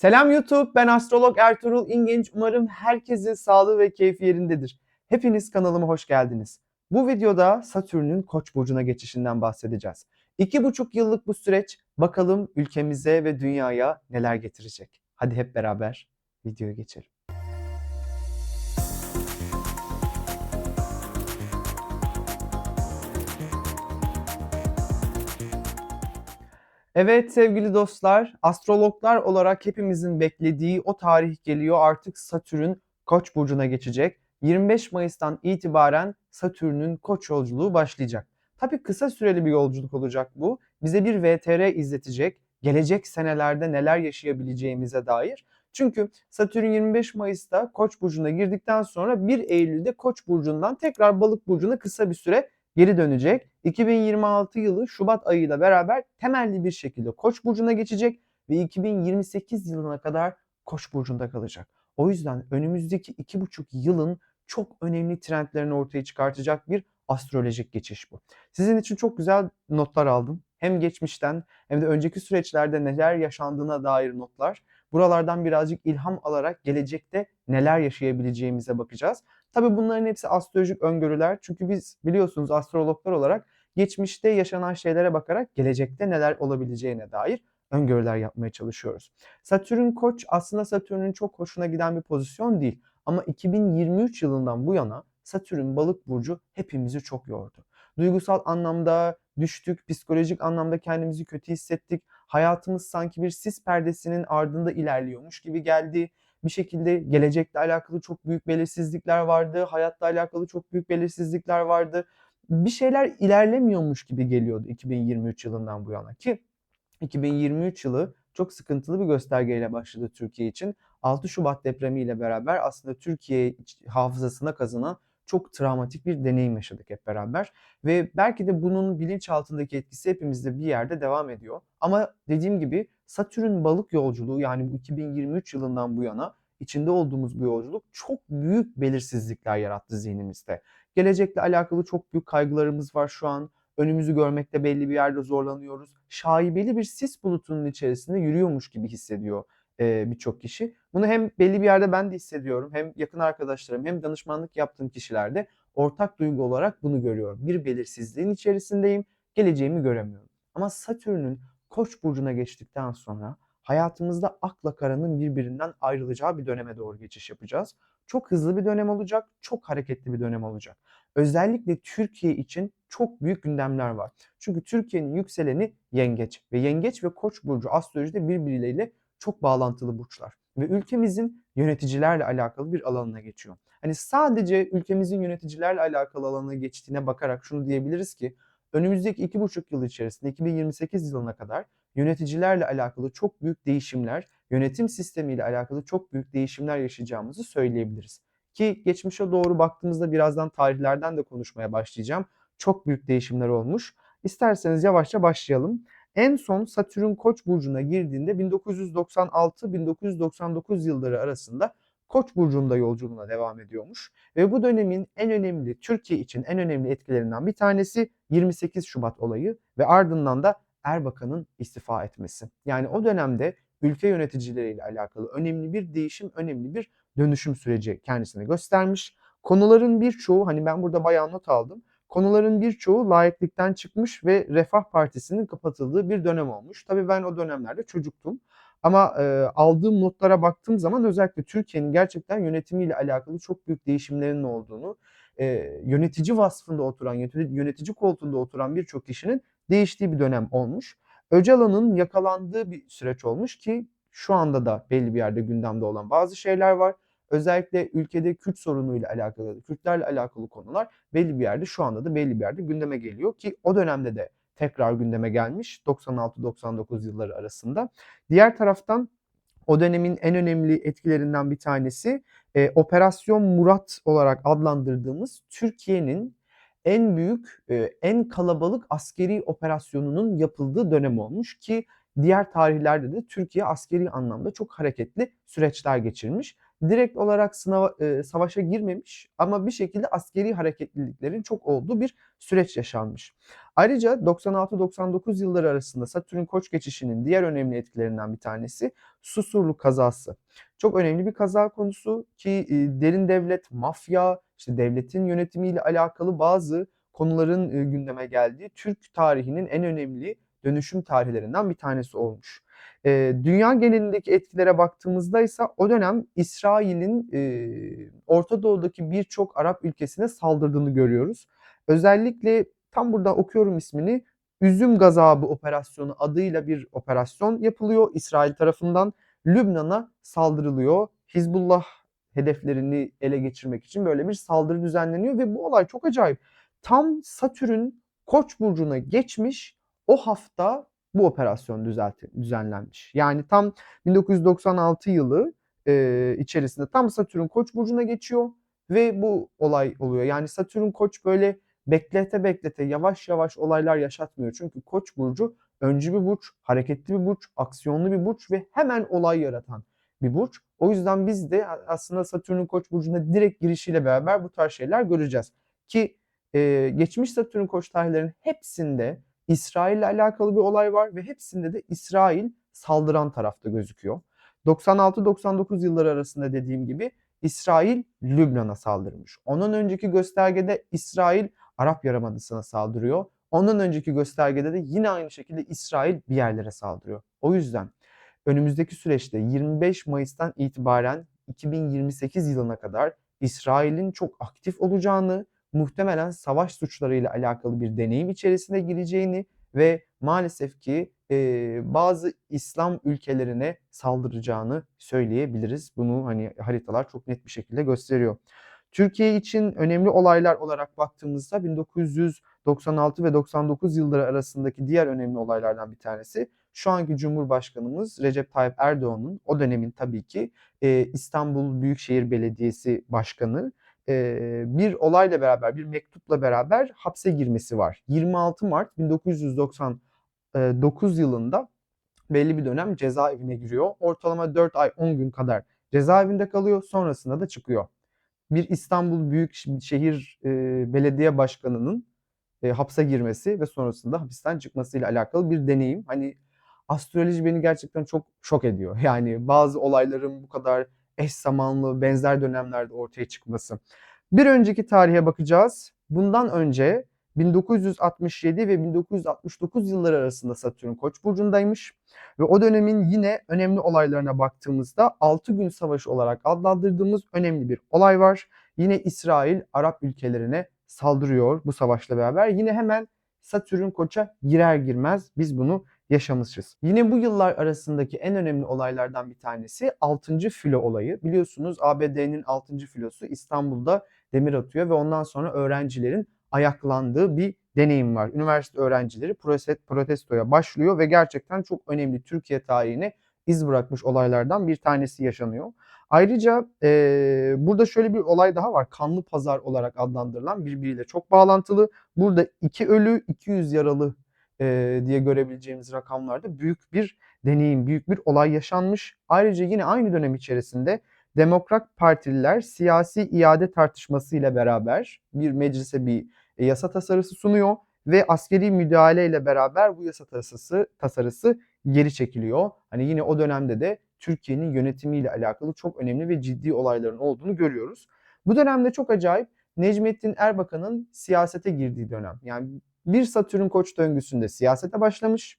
Selam YouTube, ben astrolog Ertuğrul İngenç. Umarım herkesin sağlığı ve keyfi yerindedir. Hepiniz kanalıma hoş geldiniz. Bu videoda Satürn'ün Koç burcuna geçişinden bahsedeceğiz. İki buçuk yıllık bu süreç bakalım ülkemize ve dünyaya neler getirecek. Hadi hep beraber videoya geçelim. Evet sevgili dostlar, astrologlar olarak hepimizin beklediği o tarih geliyor. Artık Satürn Koç burcuna geçecek. 25 Mayıs'tan itibaren Satürn'ün Koç yolculuğu başlayacak. Tabii kısa süreli bir yolculuk olacak bu. Bize bir VTR izletecek. Gelecek senelerde neler yaşayabileceğimize dair. Çünkü Satürn 25 Mayıs'ta Koç burcuna girdikten sonra 1 Eylül'de Koç burcundan tekrar Balık burcuna kısa bir süre geri dönecek. 2026 yılı Şubat ayıyla beraber temelli bir şekilde Koç burcuna geçecek ve 2028 yılına kadar Koç burcunda kalacak. O yüzden önümüzdeki iki buçuk yılın çok önemli trendlerini ortaya çıkartacak bir astrolojik geçiş bu. Sizin için çok güzel notlar aldım. Hem geçmişten hem de önceki süreçlerde neler yaşandığına dair notlar. Buralardan birazcık ilham alarak gelecekte neler yaşayabileceğimize bakacağız. Tabii bunların hepsi astrolojik öngörüler. Çünkü biz biliyorsunuz astrologlar olarak geçmişte yaşanan şeylere bakarak gelecekte neler olabileceğine dair öngörüler yapmaya çalışıyoruz. Satürn Koç aslında Satürn'ün çok hoşuna giden bir pozisyon değil. Ama 2023 yılından bu yana Satürn Balık burcu hepimizi çok yordu. Duygusal anlamda düştük, psikolojik anlamda kendimizi kötü hissettik. Hayatımız sanki bir sis perdesinin ardında ilerliyormuş gibi geldi bir şekilde gelecekle alakalı çok büyük belirsizlikler vardı. Hayatla alakalı çok büyük belirsizlikler vardı. Bir şeyler ilerlemiyormuş gibi geliyordu 2023 yılından bu yana ki 2023 yılı çok sıkıntılı bir göstergeyle başladı Türkiye için. 6 Şubat depremiyle beraber aslında Türkiye hafızasına kazanan çok travmatik bir deneyim yaşadık hep beraber. Ve belki de bunun bilinçaltındaki etkisi hepimizde bir yerde devam ediyor. Ama dediğim gibi Satürn balık yolculuğu yani bu 2023 yılından bu yana içinde olduğumuz bu yolculuk çok büyük belirsizlikler yarattı zihnimizde. Gelecekle alakalı çok büyük kaygılarımız var şu an. Önümüzü görmekte belli bir yerde zorlanıyoruz. Şaibeli bir sis bulutunun içerisinde yürüyormuş gibi hissediyor birçok kişi. Bunu hem belli bir yerde ben de hissediyorum hem yakın arkadaşlarım hem danışmanlık yaptığım kişilerde ortak duygu olarak bunu görüyorum. Bir belirsizliğin içerisindeyim, geleceğimi göremiyorum. Ama Satürn'ün Koç burcuna geçtikten sonra hayatımızda akla karanın birbirinden ayrılacağı bir döneme doğru geçiş yapacağız. Çok hızlı bir dönem olacak, çok hareketli bir dönem olacak. Özellikle Türkiye için çok büyük gündemler var. Çünkü Türkiye'nin yükseleni yengeç ve yengeç ve koç burcu astrolojide birbirleriyle çok bağlantılı burçlar. Ve ülkemizin yöneticilerle alakalı bir alanına geçiyor. Hani sadece ülkemizin yöneticilerle alakalı alanına geçtiğine bakarak şunu diyebiliriz ki önümüzdeki iki buçuk yıl içerisinde 2028 yılına kadar yöneticilerle alakalı çok büyük değişimler, yönetim sistemiyle alakalı çok büyük değişimler yaşayacağımızı söyleyebiliriz. Ki geçmişe doğru baktığımızda birazdan tarihlerden de konuşmaya başlayacağım. Çok büyük değişimler olmuş. İsterseniz yavaşça başlayalım. En son Satürn Koç burcuna girdiğinde 1996-1999 yılları arasında Koç burcunda yolculuğuna devam ediyormuş ve bu dönemin en önemli Türkiye için en önemli etkilerinden bir tanesi 28 Şubat olayı ve ardından da Erbakan'ın istifa etmesi. Yani o dönemde ülke yöneticileriyle alakalı önemli bir değişim, önemli bir dönüşüm süreci kendisine göstermiş. Konuların birçoğu hani ben burada bayağı not aldım. Konuların birçoğu layıklıktan çıkmış ve Refah Partisi'nin kapatıldığı bir dönem olmuş. Tabii ben o dönemlerde çocuktum. Ama e, aldığım notlara baktığım zaman özellikle Türkiye'nin gerçekten yönetimiyle alakalı çok büyük değişimlerin olduğunu, e, yönetici vasfında oturan, yönetici koltuğunda oturan birçok kişinin değiştiği bir dönem olmuş. Öcalan'ın yakalandığı bir süreç olmuş ki şu anda da belli bir yerde gündemde olan bazı şeyler var. Özellikle ülkede Kürt sorunuyla alakalı, Kürtlerle alakalı konular belli bir yerde şu anda da belli bir yerde gündeme geliyor ki o dönemde de tekrar gündeme gelmiş 96-99 yılları arasında. Diğer taraftan o dönemin en önemli etkilerinden bir tanesi e, Operasyon Murat olarak adlandırdığımız Türkiye'nin en büyük, e, en kalabalık askeri operasyonunun yapıldığı dönem olmuş ki diğer tarihlerde de Türkiye askeri anlamda çok hareketli süreçler geçirmiş. Direkt olarak sınava, e, savaşa girmemiş ama bir şekilde askeri hareketliliklerin çok olduğu bir süreç yaşanmış. Ayrıca 96-99 yılları arasında Satürn Koç geçişinin diğer önemli etkilerinden bir tanesi Susurluk kazası. Çok önemli bir kaza konusu ki e, derin devlet, mafya, işte devletin yönetimiyle alakalı bazı konuların e, gündeme geldiği Türk tarihinin en önemli dönüşüm tarihlerinden bir tanesi olmuş. E, dünya genelindeki etkilere baktığımızda ise o dönem İsrail'in e, Orta Doğu'daki birçok Arap ülkesine saldırdığını görüyoruz. Özellikle tam burada okuyorum ismini Üzüm Gazabı Operasyonu adıyla bir operasyon yapılıyor İsrail tarafından. Lübnan'a saldırılıyor. Hizbullah hedeflerini ele geçirmek için böyle bir saldırı düzenleniyor ve bu olay çok acayip. Tam Satürn Koç burcuna geçmiş o hafta bu operasyon düzelti, düzenlenmiş. Yani tam 1996 yılı e, içerisinde tam Satürn Koç burcuna geçiyor ve bu olay oluyor. Yani Satürn Koç böyle beklete beklete yavaş yavaş olaylar yaşatmıyor. Çünkü Koç burcu öncü bir burç, hareketli bir burç, aksiyonlu bir burç ve hemen olay yaratan bir burç. O yüzden biz de aslında Satürn'ün Koç burcuna direkt girişiyle beraber bu tarz şeyler göreceğiz. Ki e, geçmiş Satürn Koç tarihlerinin hepsinde İsrail ile alakalı bir olay var ve hepsinde de İsrail saldıran tarafta gözüküyor. 96-99 yılları arasında dediğim gibi İsrail Lübnan'a saldırmış. Onun önceki göstergede İsrail Arap Yarımadası'na saldırıyor. Ondan önceki göstergede de yine aynı şekilde İsrail bir yerlere saldırıyor. O yüzden önümüzdeki süreçte 25 Mayıs'tan itibaren 2028 yılına kadar İsrail'in çok aktif olacağını, muhtemelen savaş suçlarıyla alakalı bir deneyim içerisine gireceğini ve maalesef ki e, bazı İslam ülkelerine saldıracağını söyleyebiliriz. Bunu hani haritalar çok net bir şekilde gösteriyor. Türkiye için önemli olaylar olarak baktığımızda 1996 ve 99 yılları arasındaki diğer önemli olaylardan bir tanesi şu anki Cumhurbaşkanımız Recep Tayyip Erdoğan'ın o dönemin tabii ki e, İstanbul Büyükşehir Belediyesi Başkanı e, bir olayla beraber, bir mektupla beraber hapse girmesi var. 26 Mart 1999 yılında belli bir dönem cezaevine giriyor. Ortalama 4 ay 10 gün kadar cezaevinde kalıyor. Sonrasında da çıkıyor. Bir İstanbul Büyükşehir e, Belediye Başkanı'nın e, hapse girmesi ve sonrasında hapisten çıkmasıyla alakalı bir deneyim. Hani astroloji beni gerçekten çok şok ediyor. Yani bazı olayların bu kadar eş zamanlı benzer dönemlerde ortaya çıkması. Bir önceki tarihe bakacağız. Bundan önce 1967 ve 1969 yılları arasında Satürn Koç burcundaymış ve o dönemin yine önemli olaylarına baktığımızda 6 gün savaşı olarak adlandırdığımız önemli bir olay var. Yine İsrail Arap ülkelerine saldırıyor bu savaşla beraber. Yine hemen Satürn Koç'a girer girmez biz bunu yaşamışız. Yine bu yıllar arasındaki en önemli olaylardan bir tanesi 6. filo olayı. Biliyorsunuz ABD'nin 6. filosu İstanbul'da demir atıyor ve ondan sonra öğrencilerin ayaklandığı bir deneyim var. Üniversite öğrencileri protestoya başlıyor ve gerçekten çok önemli Türkiye tarihine iz bırakmış olaylardan bir tanesi yaşanıyor. Ayrıca e, burada şöyle bir olay daha var. Kanlı pazar olarak adlandırılan birbiriyle çok bağlantılı. Burada iki ölü 200 yaralı e, diye görebileceğimiz rakamlarda büyük bir deneyim, büyük bir olay yaşanmış. Ayrıca yine aynı dönem içerisinde Demokrat Partililer siyasi iade tartışması ile beraber bir meclise bir e, yasa tasarısı sunuyor ve askeri müdahale ile beraber bu yasa tasarısı, tasarısı geri çekiliyor. Hani yine o dönemde de Türkiye'nin yönetimiyle alakalı çok önemli ve ciddi olayların olduğunu görüyoruz. Bu dönemde çok acayip Necmettin Erbakan'ın siyasete girdiği dönem. Yani bir Satürn koç döngüsünde siyasete başlamış.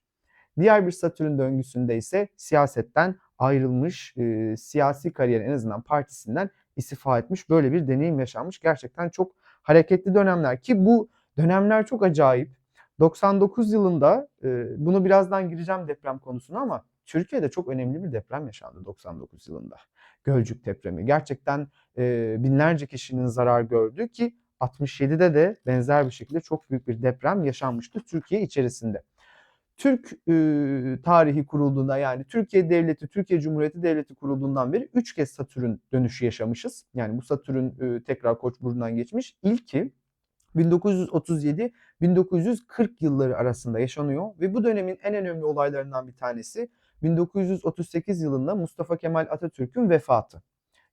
Diğer bir Satürn döngüsünde ise siyasetten ayrılmış, e, siyasi kariyer en azından partisinden istifa etmiş. Böyle bir deneyim yaşanmış. Gerçekten çok hareketli dönemler ki bu dönemler çok acayip. 99 yılında e, bunu birazdan gireceğim deprem konusuna ama Türkiye'de çok önemli bir deprem yaşandı 99 yılında. Gölcük depremi. Gerçekten e, binlerce kişinin zarar gördüğü ki 67'de de benzer bir şekilde çok büyük bir deprem yaşanmıştı Türkiye içerisinde. Türk e, tarihi kurulduğunda yani Türkiye Devleti, Türkiye Cumhuriyeti Devleti kurulduğundan beri 3 kez Satürn dönüşü yaşamışız. Yani bu Satürn e, tekrar Koç burcundan geçmiş. İlki 1937-1940 yılları arasında yaşanıyor ve bu dönemin en önemli olaylarından bir tanesi 1938 yılında Mustafa Kemal Atatürk'ün vefatı.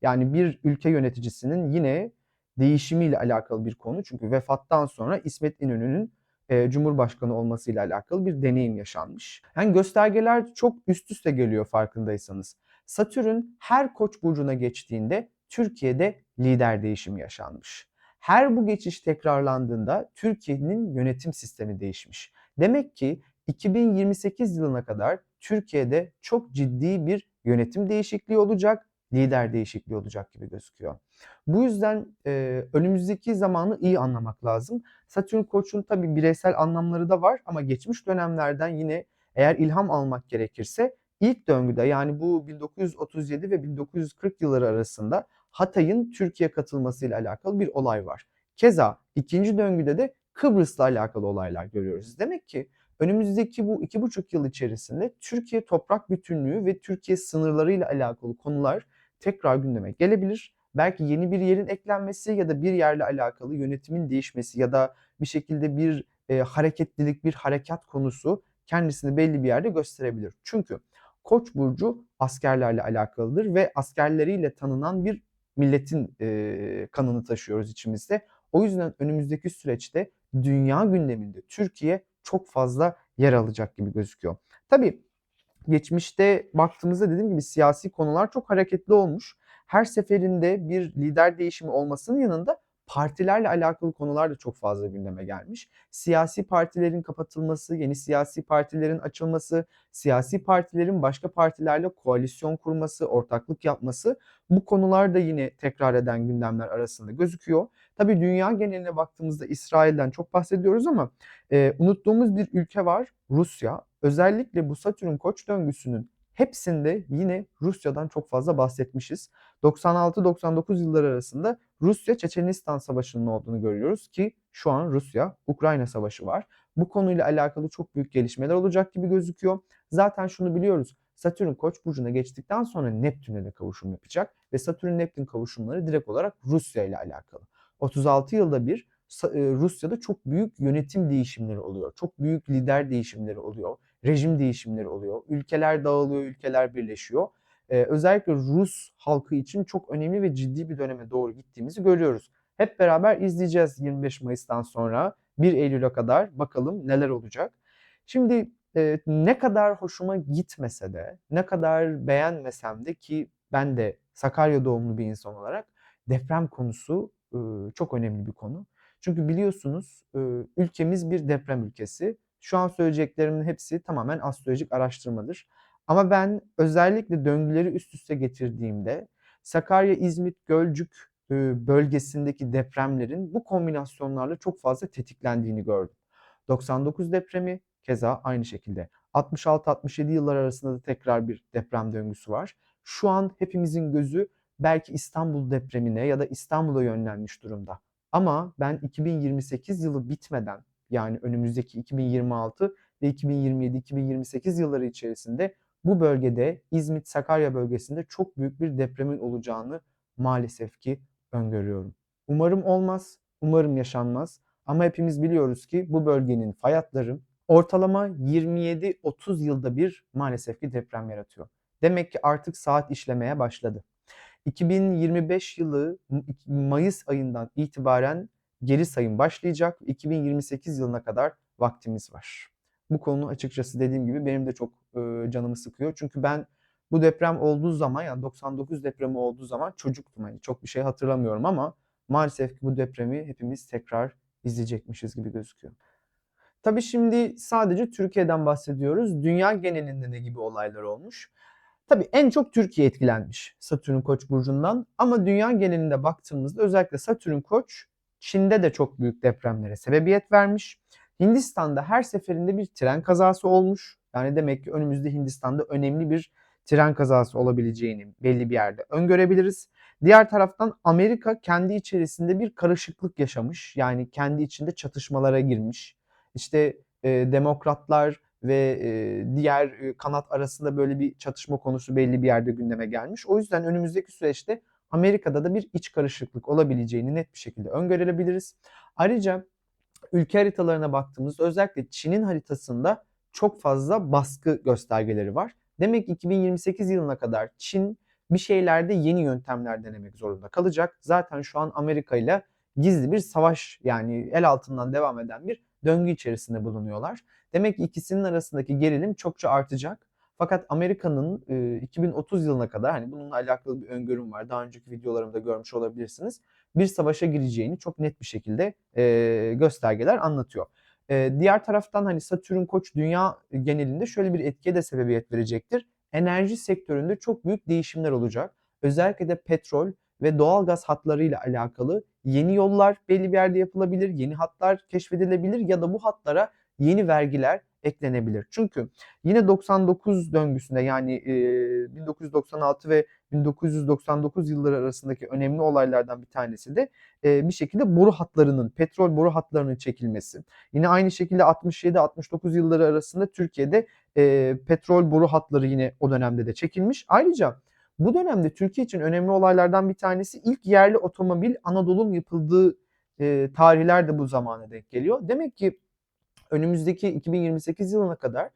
Yani bir ülke yöneticisinin yine değişimiyle alakalı bir konu. Çünkü vefattan sonra İsmet İnönü'nün e, Cumhurbaşkanı olmasıyla alakalı bir deneyim yaşanmış. Yani göstergeler çok üst üste geliyor farkındaysanız. Satürn her koç burcuna geçtiğinde Türkiye'de lider değişimi yaşanmış. Her bu geçiş tekrarlandığında Türkiye'nin yönetim sistemi değişmiş. Demek ki 2028 yılına kadar Türkiye'de çok ciddi bir yönetim değişikliği olacak, lider değişikliği olacak gibi gözüküyor. Bu yüzden e, önümüzdeki zamanı iyi anlamak lazım. Satürn Koç'un tabi bireysel anlamları da var ama geçmiş dönemlerden yine eğer ilham almak gerekirse ilk döngüde yani bu 1937 ve 1940 yılları arasında Hatay'ın Türkiye katılmasıyla alakalı bir olay var. Keza ikinci döngüde de Kıbrıs'la alakalı olaylar görüyoruz. Demek ki önümüzdeki bu iki buçuk yıl içerisinde Türkiye toprak bütünlüğü ve Türkiye sınırlarıyla alakalı konular tekrar gündeme gelebilir. Belki yeni bir yerin eklenmesi ya da bir yerle alakalı yönetimin değişmesi ya da bir şekilde bir e, hareketlilik, bir harekat konusu kendisini belli bir yerde gösterebilir. Çünkü Koç burcu askerlerle alakalıdır ve askerleriyle tanınan bir milletin e, kanını taşıyoruz içimizde. O yüzden önümüzdeki süreçte dünya gündeminde Türkiye çok fazla yer alacak gibi gözüküyor. Tabii geçmişte baktığımızda dediğim gibi siyasi konular çok hareketli olmuş. Her seferinde bir lider değişimi olmasının yanında partilerle alakalı konular da çok fazla gündeme gelmiş. Siyasi partilerin kapatılması, yeni siyasi partilerin açılması, siyasi partilerin başka partilerle koalisyon kurması, ortaklık yapması bu konular da yine tekrar eden gündemler arasında gözüküyor. Tabii dünya geneline baktığımızda İsrail'den çok bahsediyoruz ama e, unuttuğumuz bir ülke var Rusya. Özellikle bu Satürn koç döngüsünün hepsinde yine Rusya'dan çok fazla bahsetmişiz. 96-99 yılları arasında Rusya Çeçenistan Savaşı'nın olduğunu görüyoruz ki şu an Rusya Ukrayna Savaşı var. Bu konuyla alakalı çok büyük gelişmeler olacak gibi gözüküyor. Zaten şunu biliyoruz. Satürn Koç burcuna geçtikten sonra Neptün'e de kavuşum yapacak ve Satürn Neptün kavuşumları direkt olarak Rusya ile alakalı. 36 yılda bir e, Rusya'da çok büyük yönetim değişimleri oluyor. Çok büyük lider değişimleri oluyor. Rejim değişimleri oluyor. Ülkeler dağılıyor, ülkeler birleşiyor. Ee, özellikle Rus halkı için çok önemli ve ciddi bir döneme doğru gittiğimizi görüyoruz. Hep beraber izleyeceğiz 25 Mayıs'tan sonra 1 Eylül'e kadar bakalım neler olacak. Şimdi e, ne kadar hoşuma gitmese de, ne kadar beğenmesem de ki ben de Sakarya doğumlu bir insan olarak deprem konusu e, çok önemli bir konu. Çünkü biliyorsunuz e, ülkemiz bir deprem ülkesi. Şu an söyleyeceklerimin hepsi tamamen astrolojik araştırmadır. Ama ben özellikle döngüleri üst üste getirdiğimde Sakarya, İzmit, Gölcük e, bölgesindeki depremlerin bu kombinasyonlarla çok fazla tetiklendiğini gördüm. 99 depremi keza aynı şekilde. 66-67 yıllar arasında da tekrar bir deprem döngüsü var. Şu an hepimizin gözü belki İstanbul depremine ya da İstanbul'a yönlenmiş durumda. Ama ben 2028 yılı bitmeden yani önümüzdeki 2026 ve 2027-2028 yılları içerisinde bu bölgede İzmit Sakarya bölgesinde çok büyük bir depremin olacağını maalesef ki öngörüyorum. Umarım olmaz, umarım yaşanmaz ama hepimiz biliyoruz ki bu bölgenin fay hatları ortalama 27-30 yılda bir maalesef ki deprem yaratıyor. Demek ki artık saat işlemeye başladı. 2025 yılı Mayıs ayından itibaren geri sayım başlayacak. 2028 yılına kadar vaktimiz var. Bu konu açıkçası dediğim gibi benim de çok e, canımı sıkıyor. Çünkü ben bu deprem olduğu zaman yani 99 depremi olduğu zaman çocuktum. Hani çok bir şey hatırlamıyorum ama maalesef ki bu depremi hepimiz tekrar izleyecekmişiz gibi gözüküyor. Tabii şimdi sadece Türkiye'den bahsediyoruz. Dünya genelinde ne gibi olaylar olmuş? Tabii en çok Türkiye etkilenmiş Satürn Koç burcundan ama dünya genelinde baktığımızda özellikle Satürn Koç Çin'de de çok büyük depremlere sebebiyet vermiş. Hindistan'da her seferinde bir tren kazası olmuş. Yani demek ki önümüzde Hindistan'da önemli bir tren kazası olabileceğini belli bir yerde öngörebiliriz. Diğer taraftan Amerika kendi içerisinde bir karışıklık yaşamış. Yani kendi içinde çatışmalara girmiş. İşte e, demokratlar ve e, diğer e, kanat arasında böyle bir çatışma konusu belli bir yerde gündeme gelmiş. O yüzden önümüzdeki süreçte Amerika'da da bir iç karışıklık olabileceğini net bir şekilde öngörebiliriz. Ayrıca ülke haritalarına baktığımızda özellikle Çin'in haritasında çok fazla baskı göstergeleri var. Demek ki 2028 yılına kadar Çin bir şeylerde yeni yöntemler denemek zorunda kalacak. Zaten şu an Amerika ile gizli bir savaş yani el altından devam eden bir döngü içerisinde bulunuyorlar. Demek ki ikisinin arasındaki gerilim çokça artacak. Fakat Amerika'nın 2030 yılına kadar hani bununla alakalı bir öngörüm var. Daha önceki videolarımda görmüş olabilirsiniz. Bir savaşa gireceğini çok net bir şekilde göstergeler anlatıyor. Diğer taraftan hani Satürn Koç dünya genelinde şöyle bir etkiye de sebebiyet verecektir. Enerji sektöründe çok büyük değişimler olacak. Özellikle de petrol ve doğalgaz hatlarıyla alakalı yeni yollar belli bir yerde yapılabilir, yeni hatlar keşfedilebilir ya da bu hatlara yeni vergiler eklenebilir. Çünkü yine 99 döngüsünde yani e, 1996 ve 1999 yılları arasındaki önemli olaylardan bir tanesi de bir şekilde boru hatlarının, petrol boru hatlarının çekilmesi. Yine aynı şekilde 67-69 yılları arasında Türkiye'de petrol boru hatları yine o dönemde de çekilmiş. Ayrıca bu dönemde Türkiye için önemli olaylardan bir tanesi ilk yerli otomobil Anadolu'nun yapıldığı e, tarihler de bu zamana denk geliyor. Demek ki önümüzdeki 2028 yılına kadar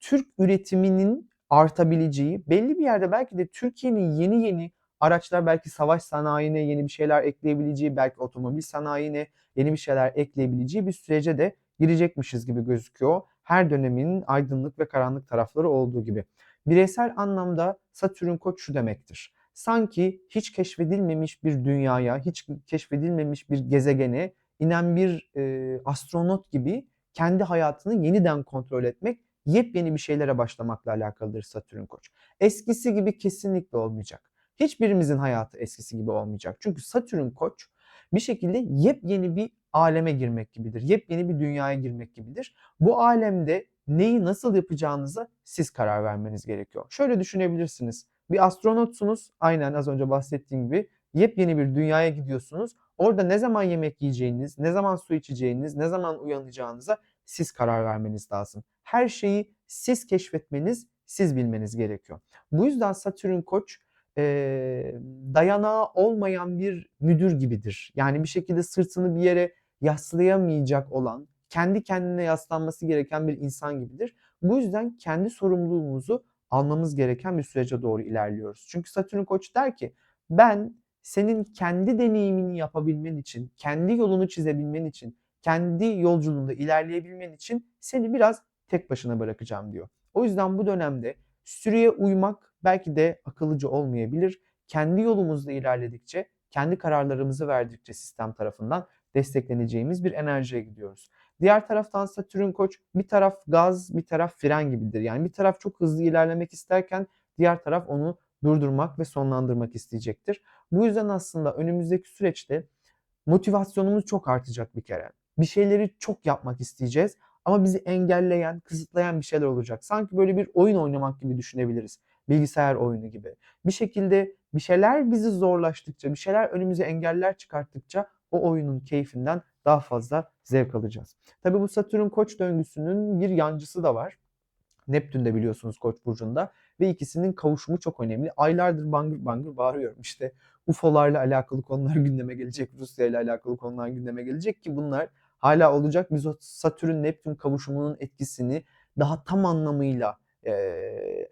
Türk üretiminin artabileceği, belli bir yerde belki de Türkiye'nin yeni yeni araçlar belki savaş sanayine yeni bir şeyler ekleyebileceği, belki otomobil sanayine yeni bir şeyler ekleyebileceği bir sürece de girecekmişiz gibi gözüküyor. Her dönemin aydınlık ve karanlık tarafları olduğu gibi. Bireysel anlamda Satürn koç şu demektir. Sanki hiç keşfedilmemiş bir dünyaya, hiç keşfedilmemiş bir gezegene inen bir e, astronot gibi kendi hayatını yeniden kontrol etmek, yepyeni bir şeylere başlamakla alakalıdır Satürn Koç. Eskisi gibi kesinlikle olmayacak. Hiçbirimizin hayatı eskisi gibi olmayacak. Çünkü Satürn Koç bir şekilde yepyeni bir aleme girmek gibidir. Yepyeni bir dünyaya girmek gibidir. Bu alemde neyi nasıl yapacağınıza siz karar vermeniz gerekiyor. Şöyle düşünebilirsiniz. Bir astronotsunuz. Aynen az önce bahsettiğim gibi yepyeni bir dünyaya gidiyorsunuz. Orada ne zaman yemek yiyeceğiniz, ne zaman su içeceğiniz, ne zaman uyanacağınıza siz karar vermeniz lazım. Her şeyi siz keşfetmeniz, siz bilmeniz gerekiyor. Bu yüzden Satürn Koç e, dayanağı olmayan bir müdür gibidir. Yani bir şekilde sırtını bir yere yaslayamayacak olan, kendi kendine yaslanması gereken bir insan gibidir. Bu yüzden kendi sorumluluğumuzu almamız gereken bir sürece doğru ilerliyoruz. Çünkü Satürn Koç der ki ben senin kendi deneyimini yapabilmen için, kendi yolunu çizebilmen için, kendi yolculuğunda ilerleyebilmen için seni biraz tek başına bırakacağım diyor. O yüzden bu dönemde sürüye uymak belki de akıllıca olmayabilir. Kendi yolumuzda ilerledikçe, kendi kararlarımızı verdikçe sistem tarafından destekleneceğimiz bir enerjiye gidiyoruz. Diğer taraftan Satürn Koç bir taraf gaz, bir taraf fren gibidir. Yani bir taraf çok hızlı ilerlemek isterken diğer taraf onu durdurmak ve sonlandırmak isteyecektir. Bu yüzden aslında önümüzdeki süreçte motivasyonumuz çok artacak bir kere. Bir şeyleri çok yapmak isteyeceğiz ama bizi engelleyen, kısıtlayan bir şeyler olacak. Sanki böyle bir oyun oynamak gibi düşünebiliriz. Bilgisayar oyunu gibi. Bir şekilde bir şeyler bizi zorlaştıkça, bir şeyler önümüze engeller çıkarttıkça o oyunun keyfinden daha fazla zevk alacağız. Tabii bu Satürn Koç döngüsünün bir yancısı da var. Neptün de biliyorsunuz Koç burcunda ve ikisinin kavuşumu çok önemli. Aylardır bangır bangır bağırıyorum işte UFO'larla alakalı konular gündeme gelecek, Rusya ile alakalı konular gündeme gelecek ki bunlar hala olacak. Biz o Satürn Neptün kavuşumunun etkisini daha tam anlamıyla e,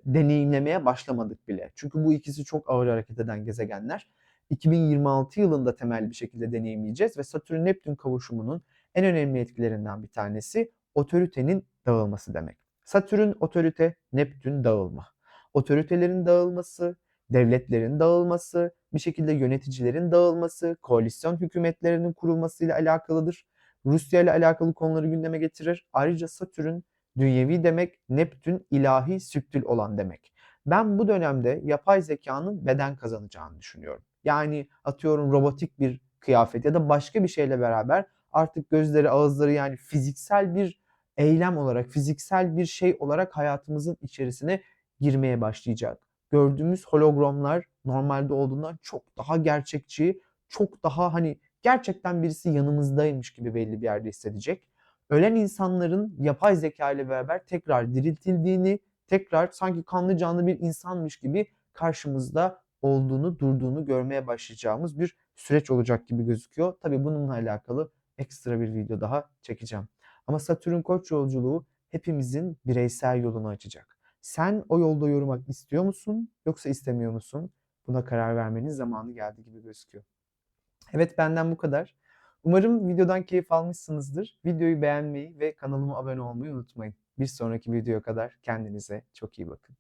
deneyimlemeye başlamadık bile. Çünkü bu ikisi çok ağır hareket eden gezegenler. 2026 yılında temel bir şekilde deneyimleyeceğiz ve Satürn Neptün kavuşumunun en önemli etkilerinden bir tanesi otoritenin dağılması demek. Satürn otorite, Neptün dağılma. Otoritelerin dağılması, devletlerin dağılması, bir şekilde yöneticilerin dağılması, koalisyon hükümetlerinin kurulmasıyla alakalıdır. Rusya ile alakalı konuları gündeme getirir. Ayrıca Satürn dünyevi demek, Neptün ilahi süktül olan demek. Ben bu dönemde yapay zekanın beden kazanacağını düşünüyorum. Yani atıyorum robotik bir kıyafet ya da başka bir şeyle beraber artık gözleri, ağızları yani fiziksel bir eylem olarak, fiziksel bir şey olarak hayatımızın içerisine girmeye başlayacak. Gördüğümüz hologramlar normalde olduğundan çok daha gerçekçi, çok daha hani gerçekten birisi yanımızdaymış gibi belli bir yerde hissedecek. Ölen insanların yapay zeka ile beraber tekrar diriltildiğini, tekrar sanki kanlı canlı bir insanmış gibi karşımızda olduğunu, durduğunu görmeye başlayacağımız bir süreç olacak gibi gözüküyor. Tabii bununla alakalı ekstra bir video daha çekeceğim. Ama Satürn Koç yolculuğu hepimizin bireysel yolunu açacak. Sen o yolda yürümek istiyor musun yoksa istemiyor musun? Buna karar vermenin zamanı geldi gibi gözüküyor. Evet benden bu kadar. Umarım videodan keyif almışsınızdır. Videoyu beğenmeyi ve kanalıma abone olmayı unutmayın. Bir sonraki videoya kadar kendinize çok iyi bakın.